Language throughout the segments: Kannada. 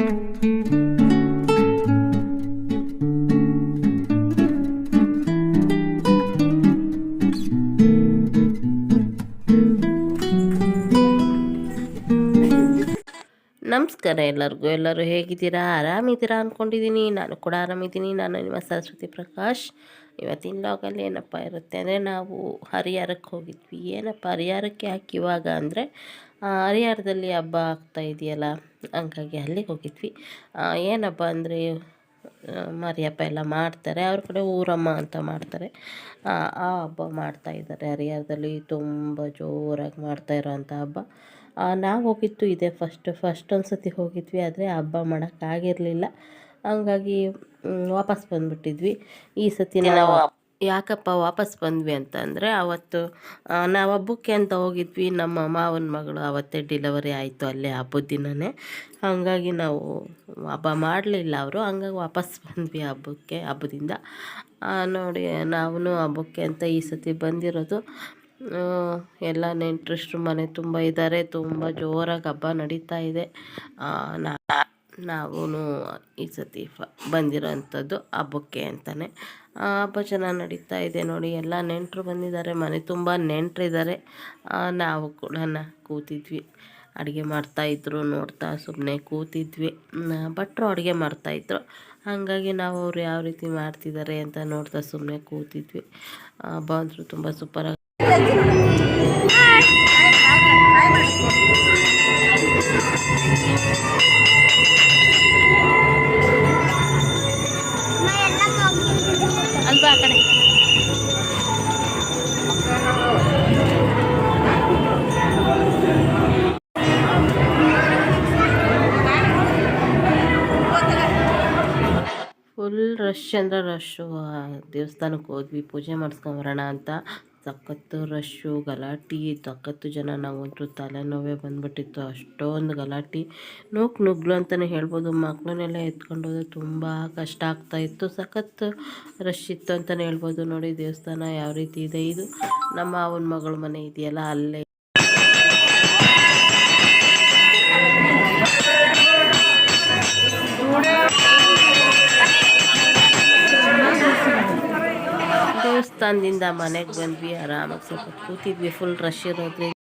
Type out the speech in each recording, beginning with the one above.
Música ನಮಸ್ಕಾರ ಎಲ್ಲರಿಗೂ. ಎಲ್ಲರೂ ಹೇಗಿದ್ದೀರಾ? ಆರಾಮಿದ್ದೀರಾ ಅಂದ್ಕೊಂಡಿದ್ದೀನಿ ನಾನು ಕೂಡ ಆರಾಮಿದ್ದೀನಿ. ನಾನು ನಿಮ್ಮ ಸರಸ್ವತಿ ಪ್ರಕಾಶ್. ಇವತ್ತಿನ ಲಾಗಲ್ಲಿ ಏನಪ್ಪ ಇರುತ್ತೆ ಅಂದರೆ ನಾವು ಹರಿಹರಕ್ಕೆ ಹೋಗಿದ್ವಿ. ಏನಪ್ಪ? ಹರಿಹರಕ್ಕೆ ಹಾಕಿವಾಗ ಅಂದರೆ ಹರಿಹರದಲ್ಲಿ ಹಬ್ಬ ಆಗ್ತಾ ಇದೆಯಲ್ಲ? ಹಂಗಾಗಿ ಅಲ್ಲಿಗೆ ಹೋಗಿದ್ವಿ. ಆ, ಹಬ್ಬ ಮರಿಯಪ್ಪ ಎಲ್ಲ ಮಾಡ್ತಾರೆ. ಅವ್ರ ಕಡೆ ಊರಮ್ಮ ಅಂತ ಮಾಡ್ತಾರೆ. ಆ ಹಬ್ಬ ಮಾಡ್ತಾ ಇದ್ದಾರೆ. ಹರಿಹರದಲ್ಲಿ ತುಂಬ ಜೋರಾಗಿ ಮಾಡ್ತಾ ಇರೋವಂಥ ಹಬ್ಬ. ನಾವು ಹೋಗಿತ್ತು ಇದೆ ಫಸ್ಟ್ ಫಸ್ಟ್ ಒಂದು ಸತಿ ಹೋಗಿದ್ವಿ. ಆದರೆ ಹಬ್ಬ ಮಾಡೋಕ್ಕಾಗಿರಲಿಲ್ಲ ಹಂಗಾಗಿ ವಾಪಸ್ ಬಂದುಬಿಟ್ಟಿದ್ವಿ. ಈ ಸತಿ ನಾವು ಯಾಕಪ್ಪ ವಾಪಸ್ ಬಂದ್ವಿ ಅಂತಂದರೆ ಅವತ್ತು ನಾವು ಹಬ್ಬಕ್ಕೆ ಅಂತ ಹೋಗಿದ್ವಿ. ನಮ್ಮ ಮಾವನ ಮಗಳು ಆವತ್ತೇ ಡಿಲವರಿ ಆಯಿತು ಅಲ್ಲೇ ಹಬ್ಬದ ದಿನವೇ ಹಾಗಾಗಿ ನಾವು ಹಬ್ಬ ಮಾಡಲಿಲ್ಲ ಅವರು. ಹಂಗಾಗಿ ವಾಪಸ್ ಬಂದ್ವಿ ಹಬ್ಬಕ್ಕೆ, ಹಬ್ಬದಿಂದ. ನೋಡಿ ನಾವು ಹಬ್ಬಕ್ಕೆ ಅಂತ ಈ ಸತಿ ಬಂದಿರೋದು. ಎಲ್ಲ ನೆಂಟ್ರಷ್ಟು ಮನೆ ತುಂಬ ಇದ್ದಾರೆ. ತುಂಬ ಜೋರಾಗಿ ಹಬ್ಬ ನಡೀತಾ ಇದೆ. ನಾವು ಈ ಸತಿ ಫ, ಬಂದಿರೋಂಥದ್ದು ಹಬ್ಬಕ್ಕೆ ಅಂತಲೇ ಹಬ್ಬ ಚೆನ್ನಾಗಿ ನಡೀತಾ ಇದೆ ನೋಡಿ. ಎಲ್ಲ ನೆಂಟರು ಬಂದಿದ್ದಾರೆ. ಮನೆ ತುಂಬ ನೆಂಟರಿದ್ದಾರೆ. ನಾವು ಕೂಡ ಕೂತಿದ್ವಿ. ಅಡುಗೆ ಮಾಡ್ತಾಯಿದ್ರು ನೋಡ್ತಾ ಸುಮ್ಮನೆ ಕೂತಿದ್ವಿ. ಭಟ್ರು ಅಡುಗೆ ಮಾಡ್ತಾಯಿದ್ರು ಹಾಗಾಗಿ ನಾವು ಅವ್ರು ಯಾವ ರೀತಿ ಮಾಡ್ತಿದ್ದಾರೆ ಅಂತ ನೋಡ್ತಾ ಸುಮ್ಮನೆ ಕೂತಿದ್ವಿ. ಅಂತೂ ತುಂಬ ಸೂಪರಾಗಿ ಫುಲ್ ರಶ್ ಅಂದ್ರೆ ರಶ್ಶು ದೇವಸ್ಥಾನಕ್ಕೆ ಹೋದ್ವಿ, ಪೂಜೆ ಮಾಡಿಸ್ಕೊಂಬರೋಣ ಅಂತ. ಸಖತ್ತು ರಶ್ಶು ಗಲಾಟೆ, ಸಖತ್ತು ಜನ ನಾವಂತೂ ತಲೆನೋವೇ ಬಂದ್ಬಿಟ್ಟಿತ್ತು. ಅಷ್ಟೊಂದು ಗಲಾಟೆ. ನೂಕ್ ನುಗ್ಲು ಅಂತಲೇ ಹೇಳ್ಬೋದು. ಮಕ್ಕಳನ್ನೆಲ್ಲ ಹೋದ್ರೆ ತುಂಬ ಕಷ್ಟ ಆಗ್ತಾಯಿತ್ತು ಸಖತ್ತು ರಶ್ ಇತ್ತು ಅಂತಲೇ ಹೇಳ್ಬೋದು. ನೋಡಿ ದೇವಸ್ಥಾನ ಯಾವ ರೀತಿ ಇದೆ. ಇದು ನಮ್ಮ ಅವನ ಮಗಳ ಮನೆ ಇದೆಯಲ್ಲ, ಅಲ್ಲೇ ದೇವಸ್ಥಾನದಿಂದ ಮನೆಗೆ ಬಂದ್ವಿ ಆರಾಮಾಗಿ ಸ್ವಲ್ಪ ಕೂತಿದ್ವಿ ಫುಲ್ ರಶ್ ಇರೋದ್ರಿಂದ.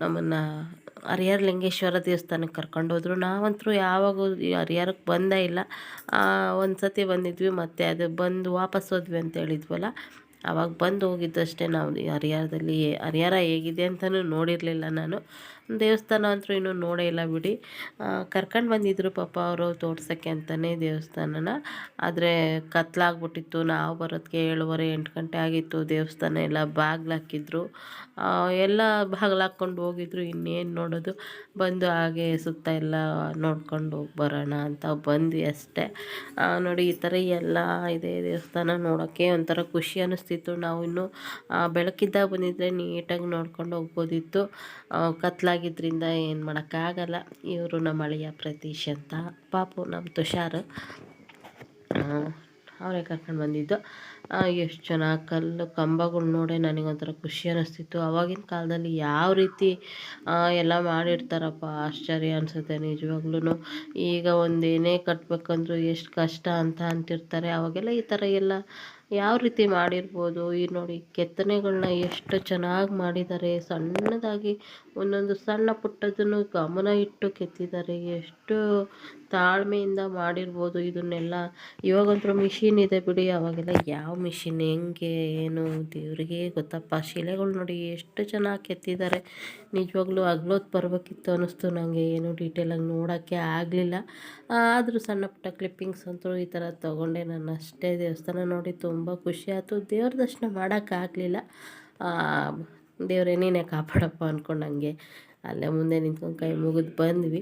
ನಮ್ಮನ್ನು ಹರಿಹರ ಲಿಂಗೇಶ್ವರ ದೇವಸ್ಥಾನಕ್ಕೆ ಕರ್ಕೊಂಡೋದ್ರು ನಾವಂತರೂ ಯಾವಾಗೂ ಹರಿಹರಕ್ಕೆ ಬಂದೇ ಇಲ್ಲ. ಒಂದು ಸತಿ ಬಂದಿದ್ವಿ, ಮತ್ತು ಅದು ಬಂದು ವಾಪಸ್ ಹೋದ್ವಿ ಅಂತ ಹೇಳಿದ್ವಲ್ಲ ಆವಾಗ ಬಂದು ಹೋಗಿದ್ದಷ್ಟೇ ನಾವು. ಹರಿಹರದಲ್ಲಿ ಹರಿಹರ ಹೇಗಿದೆ ಅಂತಲೂ ನೋಡಿರಲಿಲ್ಲ ನಾನು. ದೇವಸ್ಥಾನ ಅಂತೂ ಇನ್ನೂ ನೋಡೇ ಇಲ್ಲ ಬಿಡಿ. ಕರ್ಕೊಂಡು ಬಂದಿದ್ರು ಪಾಪ ಅವರು ತೋರ್ಸೋಕ್ಕೆ ಅಂತಲೇ ದೇವಸ್ಥಾನನ. ಆದರೆ ಕತ್ಲಾಗ್ಬಿಟ್ಟಿತ್ತು. ನಾವು ಬರೋದಕ್ಕೆ ಏಳುವರೆ ಎಂಟು ಗಂಟೆ ಆಗಿತ್ತು. ದೇವಸ್ಥಾನ ಎಲ್ಲ ಬಾಗ್ಲು ಹಾಕಿದ್ರು. ಎಲ್ಲ ಬಾಗ್ಲು ಹಾಕ್ಕೊಂಡು ಹೋಗಿದ್ರು. ಇನ್ನೇನು ನೋಡೋದು? ಬಂದು ಹಾಗೆ ಸುತ್ತ ಎಲ್ಲ ನೋಡ್ಕೊಂಡು ಹೋಗಿ ಬರೋಣ ಅಂತ ಬಂದ್ವಿ ಅಷ್ಟೇ. ನೋಡಿ ಈ ಥರ ಎಲ್ಲ ಇದೆ ದೇವಸ್ಥಾನ ನೋಡೋಕ್ಕೆ ಒಂಥರ ಖುಷಿ ಅನ್ನಿಸ್ತಿತ್ತು ನಾವು ಇನ್ನೂ ಬೆಳಕಿದ್ದಾಗ ಬಂದಿದ್ದರೆ ನೀಟಾಗಿ ನೋಡ್ಕೊಂಡು ಹೋಗ್ಬೋದಿತ್ತು. ಆ, ಕತ್ಲಾಗಿದ್ದರಿಂದ ಏನು ಮಾಡೋಕ್ಕಾಗಲ್ಲ. ಇವರು ನಮ್ಮ ಅಳಿಯ ಪ್ರತೀಶ್ ಅಂತ. ಪಾಪು ನಮ್ಮ ತುಷಾರ್. ಅವರೇ ಕರ್ಕೊಂಡು ಬಂದಿದ್ದು. ಎಷ್ಟು ಚೆನ್ನಾಗಿ ಕಲ್ಲು ಕಂಬಗಳು ನೋಡಿ ನನಗೊಂಥರ ಖುಷಿ ಅನ್ನಿಸ್ತಿತ್ತು ಅವಾಗಿನ ಕಾಲದಲ್ಲಿ ಯಾವ ರೀತಿ ಎಲ್ಲ ಮಾಡಿರ್ತಾರಪ್ಪ. ಆಶ್ಚರ್ಯ ಅನಿಸುತ್ತೆ ನಿಜವಾಗ್ಲೂ ಈಗ ಒಂದು ಏನೇ ಕಟ್ಟಬೇಕಂದ್ರೂ ಎಷ್ಟು ಕಷ್ಟ ಅಂತ ಅಂತಿರ್ತಾರೆ. ಅವಾಗೆಲ್ಲ ಈ ಥರ ಎಲ್ಲ ಯಾವ ರೀತಿ ಮಾಡಿರ್ಬೋದು? ಈ ನೋಡಿ ಕೆತ್ತನೆಗಳನ್ನ ಎಷ್ಟು ಚೆನ್ನಾಗಿ ಮಾಡಿದ್ದಾರೆ ಸಣ್ಣದಾಗಿ ಒಂದೊಂದು ಸಣ್ಣ ಪುಟ್ಟದನ್ನು ಗಮನ ಇಟ್ಟು ಕೆತ್ತಿದ್ದಾರೆ ಎಷ್ಟು ತಾಳ್ಮೆಯಿಂದ ಮಾಡಿರ್ಬೋದು ಇದನ್ನೆಲ್ಲ. ಇವಾಗಂತೂ ಮಿಷಿನ್ ಇದೆ ಬಿಡಿ. ಅವಾಗೆಲ್ಲ ಯಾವ ಮಿಷಿನ್, ಹೆಂಗೆ, ಏನು? ದೇವರಿಗೆ ಗೊತ್ತಪ್ಪ. ಶಿಲೆಗಳು ನೋಡಿ ಎಷ್ಟು ಚೆನ್ನಾಗಿ ಕೆತ್ತಿದ್ದಾರೆ ನಿಜವಾಗ್ಲೂ ಅಗ್ಲೋತ್ ಬರಬೇಕಿತ್ತು ಅನ್ನಿಸ್ತು ನನಗೆ ಏನು ಡೀಟೇಲಾಗಿ ನೋಡೋಕ್ಕೆ ಆಗಲಿಲ್ಲ. ಆದರೂ ಸಣ್ಣ ಪುಟ್ಟ ಕ್ಲಿಪ್ಪಿಂಗ್ಸ್ ಅಂತೂ ಈ ಥರ ತೊಗೊಂಡೆ ನಾನು. ಅಷ್ಟೇ ದೇವಸ್ಥಾನ ನೋಡಿ ತುಂಬ ತುಂಬ ಖುಷಿ ಆಯಿತು. ದೇವ್ರ ದರ್ಶನ ಮಾಡೋಕ್ಕಾಗಲಿಲ್ಲ ದೇವ್ರೇನೇನೇ ನೀನೇ ಕಾಪಾಡಪ್ಪ ಅಂದ್ಕೊಂಡು ಹಂಗೆ ಅಲ್ಲೇ ಮುಂದೆ ನಿಂತ್ಕೊಂಡು ಕೈ ಮುಗಿದು ಬಂದ್ವಿ.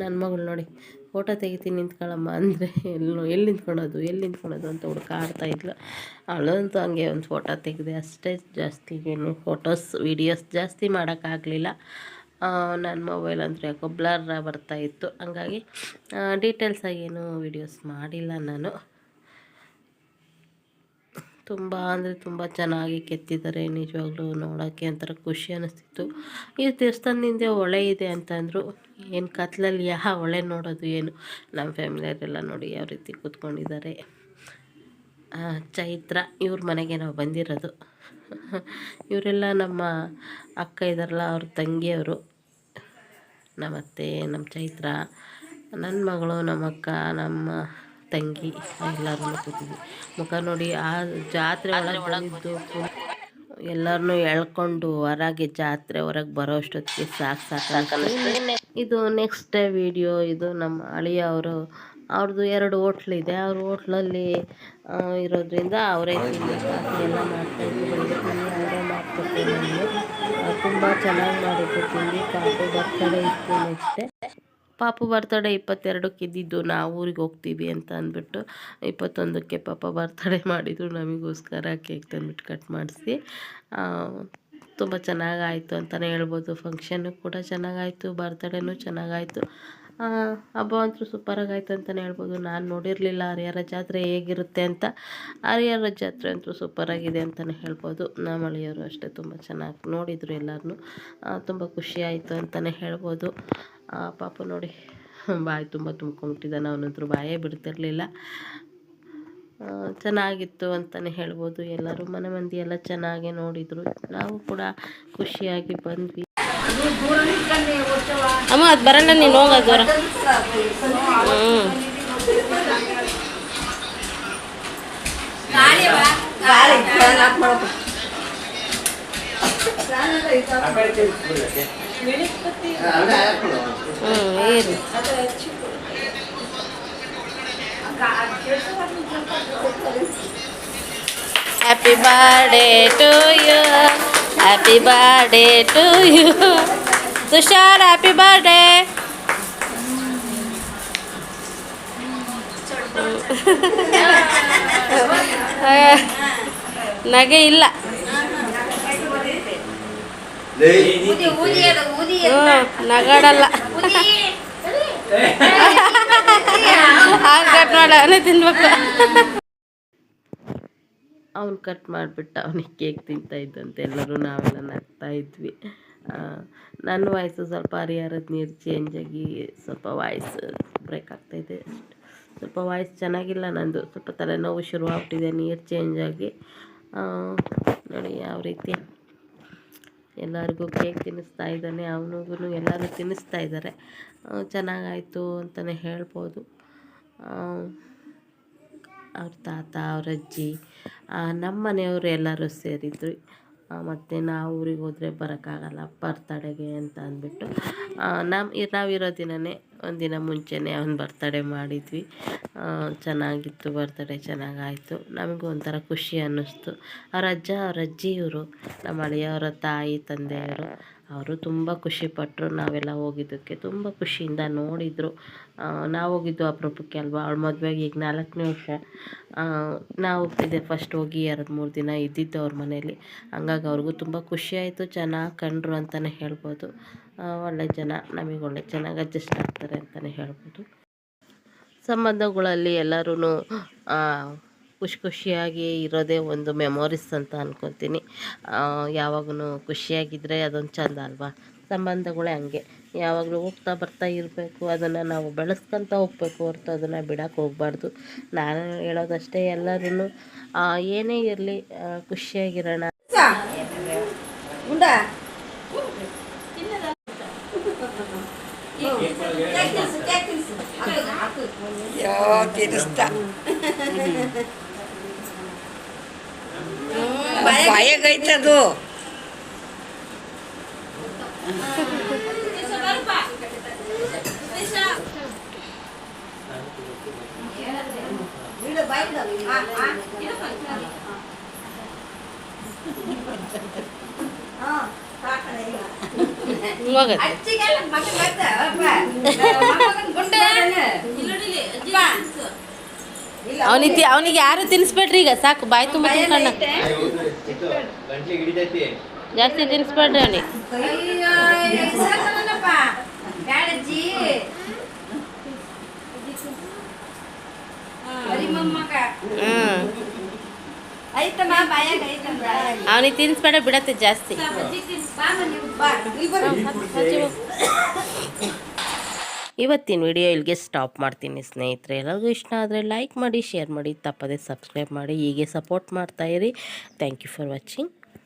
ನನ್ನ ಮಗಳು ನೋಡಿ, ಫೋಟೋ ತೆಗಿತೀನಿ ನಿಂತ್ಕೊಳ್ಳಮ್ಮ ಅಂದರೆ ಎಲ್ಲೋ ಎಲ್ಲಿ ನಿಂತ್ಕೊಳ್ಳೋದು ಎಲ್ಲಿ ನಿಂತ್ಕೊಳ್ಳೋದು ಅಂತ ಹುಡುಕಾಡ್ತಾ ಇದ್ಲು. ಅವಳಂತೂ ಹಂಗೆ ಒಂದು ಫೋಟೋ ತೆಗೆದೆ ಅಷ್ಟೇ ಜಾಸ್ತಿ ಏನು ಫೋಟೋಸ್, ವೀಡಿಯೋಸ್ ಜಾಸ್ತಿ ಮಾಡೋಕ್ಕಾಗಲಿಲ್ಲ ನನ್ನ ಮೊಬೈಲ್ ಅಂದರೆ ಯಾಕೋ ಬ್ಲರ್ ಬರ್ತಾಯಿತ್ತು ಹಂಗಾಗಿ ಡೀಟೇಲ್ಸಾಗಿ ಏನು ವೀಡಿಯೋಸ್ ಮಾಡಿಲ್ಲ ನಾನು. ತುಂಬ ಅಂದರೆ ತುಂಬ ಚೆನ್ನಾಗಿ ಕೆತ್ತಿದ್ದಾರೆ ನಿಜವಾಗ್ಲೂ ನೋಡೋಕ್ಕೆ ಒಂಥರ ಖುಷಿ ಅನ್ನಿಸ್ತಿತ್ತು ಈ ದೇವಸ್ಥಾನದಿಂದ ಹೊಳೆ ಇದೆ ಅಂತಂದರು, ಏನು ಕತ್ಲಲ್ಲಿ ಯಾ ಹೊಳೆ ನೋಡೋದು ಏನು? ನಮ್ಮ ಫ್ಯಾಮಿಲಿಯವರೆಲ್ಲ ನೋಡಿ ಯಾವ ರೀತಿ ಕೂತ್ಕೊಂಡಿದ್ದಾರೆ. ಚೈತ್ರ, ಇವ್ರ ಮನೆಗೆ ನಾವು ಬಂದಿರೋದು. ಇವರೆಲ್ಲ ನಮ್ಮ ಅಕ್ಕ ಇದ್ದಾರಲ್ಲ ಅವ್ರ ತಂಗಿಯವರು. ನಮ್ಮತ್ತೆ ನಮ್ಮ ಚೈತ್ರ ನನ್ನ ಮಗಳು ನಮ್ಮ ಅಕ್ಕ, ನಮ್ಮ ತಂಗಿ ಎಲ್ಲರೂ ಕೂತಿದ್ವಿ. ಮುಖ ನೋಡಿ ಆ ಜಾತ್ರೆ ಒಳಗೆ ಬಂದಿದ್ದು ಎಲ್ಲರನ್ನೂ ಎಳ್ಕೊಂಡು ಹೊರಗೆ ಜಾತ್ರೆ ಹೊರಗೆ ಬರೋ ಅಷ್ಟೊತ್ತಿಗೆ ಸಾಕು ಸಾಕು ಇದು ನೆಕ್ಸ್ಟ್ ವಿಡಿಯೋ ಇದು ನಮ್ಮ ಅಳಿಯ ಅವರು. ಅವ್ರದ್ದು ಎರಡು ಹೋಟ್ಲಿದೆ. ಅವ್ರ ಹೋಟ್ಲಲ್ಲಿ ಇರೋದ್ರಿಂದ ಅವರೇ ತಿಂಡಿ ಎಲ್ಲ ಮಾಡ್ತಾಯಿದ್ರು ಬೆಳಗ್ಗೆ ಅವರೇ ಮಾಡ್ಕೊಡ್ತೀನಿ ತುಂಬ ಚೆನ್ನಾಗಿ ಮಾಡಿದ್ರು. ತಿಂಡಿ, ಕಾಫಿ, ಬರ್ತಡೇ ಇತ್ತು ನೆಕ್ಸ್ಟೇ ಪಾಪು ಬರ್ತಡೇ ಇಪ್ಪತ್ತೆರಡಕ್ಕೆ ಇದ್ದಿದ್ದು ನಾವು ಊರಿಗೆ ಹೋಗ್ತೀವಿ ಅಂತ ಅಂದ್ಬಿಟ್ಟು ಇಪ್ಪತ್ತೊಂದಕ್ಕೆ ಪಾಪ ಬರ್ತಡೇ ಮಾಡಿದರು. ನಮಗೋಸ್ಕರ ಕೇಕ್ ತಂದ್ಬಿಟ್ಟು ಕಟ್ ಮಾಡಿಸಿ. ತುಂಬ ಚೆನ್ನಾಗಾಯಿತು ಅಂತಲೇ ಹೇಳ್ಬೋದು. ಫಂಕ್ಷನ್ನು ಕೂಡ ಚೆನ್ನಾಗಾಯಿತು, ಬರ್ತಡೇನೂ ಚೆನ್ನಾಗಾಯಿತು. ಹಬ್ಬ ಅಂತೂ ಸೂಪರಾಗಾಯ್ತು ಅಂತಲೇ ಹೇಳ್ಬೋದು. ನಾನು ನೋಡಿರಲಿಲ್ಲ ಹರಿಹರ ಜಾತ್ರೆ ಹೇಗಿರುತ್ತೆ ಅಂತ. ಹರಿಹರ ಜಾತ್ರೆ ಅಂತೂ ಸೂಪರಾಗಿದೆ ಅಂತಲೇ ಹೇಳ್ಬೋದು. ನಮ್ಮ ಅಳಿಯವರು ಅಷ್ಟೇ ತುಂಬ ಚೆನ್ನಾಗಿ ನೋಡಿದರು ಎಲ್ಲರನ್ನೂ ತುಂಬ ಖುಷಿಯಾಯಿತು ಅಂತಲೇ ಹೇಳ್ಬೋದು. ಪಾಪ ನೋಡಿ, ಬಾಯಿ ತುಂಬ ತುಂಬ್ಕೊಂಬಿಟ್ಟಿದ್ದಾನೆ. ಅವನಂತರೂ ಬಾಯೇ ಬಿಡ್ತಿರಲಿಲ್ಲ. ಚೆನ್ನಾಗಿತ್ತು ಅಂತಲೇ ಹೇಳ್ಬೋದು ಎಲ್ಲರೂ. ಮನೆ ಮಂದಿ ಎಲ್ಲ ಚೆನ್ನಾಗಿ ನೋಡಿದರು. ನಾವು ಕೂಡ ಖುಷಿಯಾಗಿ ಬಂದ್ವಿ. ಅಮ್ಮ, ಅದು ಬರಲ್ಲ ನೀನು ಹೋಗ ಬರ ಹ್ಞೂ ಹ್ಞೂ ಏನು happy birthday to you happy birthday to you Tushar happy birthday ನಗೆ ಇಲ್ಲ ಹ್ಞೂ ನಗಾಡಲ್ಲ. ಕಟ್ ತಿನ್ಬೇಕು. ಅವ್ನು ಕಟ್ ಮಾಡಿಬಿಟ್ಟು ಅವನಿಗೆ ಕೇಕ್ ತಿಂತಾ ಇದ್ದಂತೆ. ಎಲ್ಲರೂ ನಾವೆಲ್ಲ ನಗ್ತಾ ಇದ್ವಿ. ನನ್ನ ವಾಯ್ಸು ಸ್ವಲ್ಪ ಹರಿಹರದ ನೀರು ಚೇಂಜ್ ಆಗಿ ಸ್ವಲ್ಪ ವಾಯ್ಸ್ ಬ್ರೇಕ್ ಆಗ್ತಾಯಿದೆ ಸ್ವಲ್ಪ ವಾಯ್ಸ್ ಚೆನ್ನಾಗಿಲ್ಲ ನಂದು. ಸ್ವಲ್ಪ ತಲೆನೋವು ಶುರುವಾಗ್ಬಿಟ್ಟಿದೆ ನೀರು ಚೇಂಜ್ ಆಗಿ. ನೋಡಿ ಯಾವ ರೀತಿ. ಎಲ್ಲರಿಗೂ ಕೇಕ್ ತಿನ್ನಿಸ್ತಾ ಇದ್ದಾನೆ ಅವನಿಗೂ ಎಲ್ಲರೂ ತಿನ್ನಿಸ್ತಾ ಇದ್ದಾರೆ. ಚೆನ್ನಾಗಾಯಿತು ಅಂತಲೇ ಹೇಳ್ಬೋದು. ಅವ್ರ ತಾತ, ಅವ್ರ ಅಜ್ಜಿ ನಮ್ಮ ಮನೆಯವರು ಎಲ್ಲರೂ ಸೇರಿದ್ರು ಮತ್ತು ನಾವು ಊರಿಗೆ ಹೋದರೆ ಬರೋಕ್ಕಾಗಲ್ಲ ಬರ್ತಡೆಗೆ ಅಂತ ಅಂದ್ಬಿಟ್ಟು. ನಮ್ಮ ನಾವಿರೋ ದಿನವೇ ಒಂದಿನ ಮುಂಚೆನೇ ಅವ್ನ ಬರ್ತಡೇ ಮಾಡಿದ್ವಿ. ಚೆನ್ನಾಗಿತ್ತು ಬರ್ತಡೇ ಚೆನ್ನಾಗಾಯಿತು. ನಮಗೂ ಒಂಥರ ಖುಷಿ ಅನ್ನಿಸ್ತು. ಅವ್ರ ಅಜ್ಜ ಅವ್ರ ಅಜ್ಜಿ ಇವರು. ನಮ್ಮ ಅಳಿಯವರ ತಾಯಿ, ತಂದೆಯವರು. ಅವರು ತುಂಬ ಖುಷಿಪಟ್ಟರು ನಾವೆಲ್ಲ ಹೋಗಿದ್ದಕ್ಕೆ ತುಂಬ ಖುಷಿಯಿಂದ ನೋಡಿದರು. ನಾವು ಹೋಗಿದ್ದು ಅಪರೂಪಕ್ಕೆ ಅಲ್ವಾ? ಅವಳ ಮದುವೆಗೆ ಈಗ ನಾಲ್ಕನೇ ವರ್ಷ. ನಾವು ಹೋಗ್ತಿದ್ದೆ ಫಸ್ಟ್ ಹೋಗಿ ಎರಡು ಮೂರು ದಿನ ಇದ್ದಿದ್ದು ಅವ್ರ ಮನೇಲಿ. ಹಂಗಾಗಿ ಅವ್ರಿಗೂ ತುಂಬ ಖುಷಿಯಾಯಿತು ಚೆನ್ನಾಗಿ ಕಂಡ್ರು ಅಂತಲೇ ಹೇಳ್ಬೋದು. ಒಳ್ಳೆ ಜನ, ನಮಗೆ ಒಳ್ಳೆ ಚೆನ್ನಾಗಿ ಅಡ್ಜಸ್ಟ್ ಆಗ್ತಾರೆ ಅಂತಲೇ ಹೇಳ್ಬೋದು. ಸಂಬಂಧಗಳಲ್ಲಿ ಎಲ್ಲರೂ ಖುಷಿ ಖುಷಿಯಾಗಿ ಇರೋದೇ ಒಂದು ಮೆಮೊರೀಸ್ ಅಂತ ಅಂದ್ಕೊತೀನಿ ಯಾವಾಗೂ ಖುಷಿಯಾಗಿದ್ದರೆ ಅದೊಂದು ಚಂದ ಅಲ್ವಾ? ಸಂಬಂಧಗಳೇ ಹಂಗೆ. ಯಾವಾಗಲೂ ಹೋಗ್ತಾ ಬರ್ತಾ ಇರಬೇಕು ಅದನ್ನು ನಾವು ಬೆಳೆಸ್ಕೊತ ಹೋಗ್ಬೇಕು ಹೊರತು ಅದನ್ನು ಬಿಡೋಕೆ ಹೋಗ್ಬಾರ್ದು. ನಾನು ಹೇಳೋದಷ್ಟೇ ಎಲ್ಲರೂ ಏನೇ ಇರಲಿ ಖುಷಿಯಾಗಿರೋಣ. ತಿನ್ನಿಸ್ತಾ ಬಾಯಾಗೈತದು ಅವನಿಗೆ ಅವನಿಗೆ ಯಾರು ತಿನ್ಸ್ಬೇಡ್ರಿ ಈಗ? ಸಾಕು ಬಾಯಿ ತುಂಬ ಹಿಡಿತೈತಿ ಜಾಸ್ತಿ ತಿನ್ಸ್ಬೇಡ್ರಿ ಅವನಿಗೆ ಹ್ಮ್ ಐತಮ್ಮ ಬಾಯಾಗ ಐತಮ್ಮ ಅವನಿಗೆ ತಿನ್ಸ್ಬೇಡ ಬಿಡತ್ತೆ ಜಾಸ್ತಿ ಇವತ್ತಿನ ವಿಡಿಯೋ ಇಲ್ಲಿಗೆ ಸ್ಟಾಪ್ ಮಾಡ್ತೀನಿ ಸ್ನೇಹಿತರೆ. ಎಲ್ಲರಿಗೂ ಇಷ್ಟ ಆದರೆ ಲೈಕ್ ಮಾಡಿ ಶೇರ್ ಮಾಡಿ, ತಪ್ಪದೆ ಸಬ್ಸ್ಕ್ರೈಬ್ ಮಾಡಿ, ಹೀಗೆ ಸಪೋರ್ಟ್ ಮಾಡ್ತಾಯಿರಿ ಥ್ಯಾಂಕ್ ಯು ಫಾರ್ ವಾಚಿಂಗ್